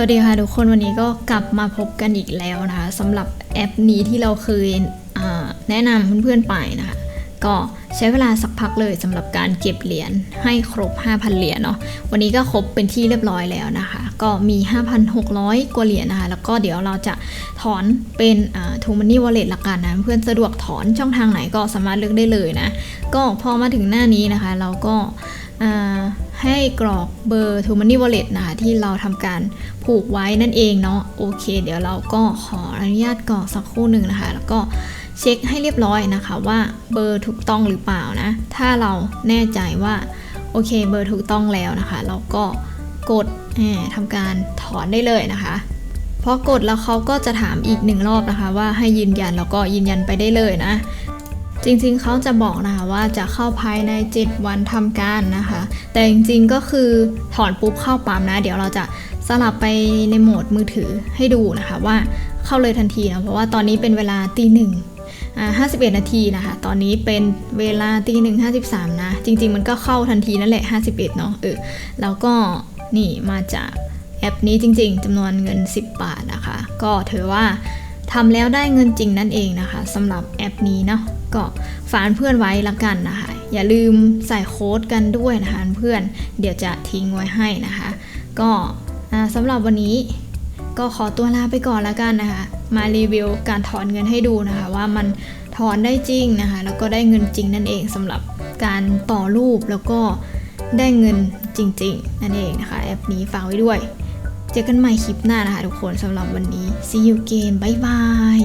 วัสดีค่ะทุกคนวันนี้ก็กลับมาพบกันอีกแล้วนะคะสำหรับแอปนี้ที่เราเคยแนะนำเพื่อนๆไปนะคะก็ใช้เวลาสักพักเลยสำหรับการเก็บเหรียญให้ครบ 5,000 เหรียญเนาะวันนี้ก็ครบเป็นที่เรียบร้อยแล้วนะคะ ก็มี 5,600 กว่าเหรียญนะคะ แล้วก็เดี๋ยวเราจะถอนเป็นทูมันนี่วอลเล็ตละกันนะ เพื่อนสะดวกถอนช่องทางไหนก็สามารถเลือกได้เลยนะ ก็พอมาถึงหน้านี้นะคะ เราก็ ให้กรอกเบอร์ t ูมันนี่วอลเล็ตนะคะที่เราทำการผูกไว้นั่นเองเนาะโอเค เดี๋ยวเราก็ขออนุญาตกรอกสักครู่หนึ่งนะคะ แล้วก็เช็คให้เรียบร้อยนะคะว่าเบอร์ถูกต้องหรือเปล่านะ ถ้าเราแน่ใจว่าโอเคเบอร์ถูกต้องแล้วนะคะ เราก็กดทำการถอนได้เลยนะคะพอกดแล้วเขาก็จะถามอีกหนึ่งรอบนะคะ ว่าให้ยืนยันแล้วก็ยืนยันไปได้เลยนะ จริงๆเขาจะบอกนะคะว่าจะเข้าภายใน 7 วันทำการนะคะ แต่จริงๆก็คือถอนปุ๊บเข้าปั๊มนะ เดี๋ยวเราจะสลับไปในโหมดมือถือให้ดูนะคะว่าเข้าเลยทันทีนะเพราะว่าตอนนี้เป็นเวลาตีหนึ่งอ่า51นาทีนะคะ ตอนนี้เป็นเวลาตีหนึ่งห้าสิบสามนะ จริง ๆ มันก็เข้าทันทีนั่นแหละ51เนาะเออแล้วก็นี่มาจากแอปนี้จริง ๆจำนวนเงิน 10 บาทนะคะ ก็ถือว่า ทำแล้วได้เงินจริงนั่นเองนะคะสำหรับแอปนี้เนาะก็ฝากเพื่อนไว้ละกันนะคะ อย่าลืมใส่โค้ดกันด้วยนะคะเพื่อนเดี๋ยวจะทิ้งไว้ให้นะคะ ก็สำหรับวันนี้ก็ขอตัวลาไปก่อนละกันนะคะ มารีวิวการถอนเงินให้ดูนะคะ ว่ามันถอนได้จริงนะคะ แล้วก็ได้เงินจริงนั่นเองสำหรับการต่อรูปแล้วก็ได้เงินจริง ๆ นั่นเองนะคะ แอปนี้ฝากไว้ด้วย เจอกันใหม่คลิปหน้านะคะทุกคนสำหรับวันนี้ see you again บ๊ายบาย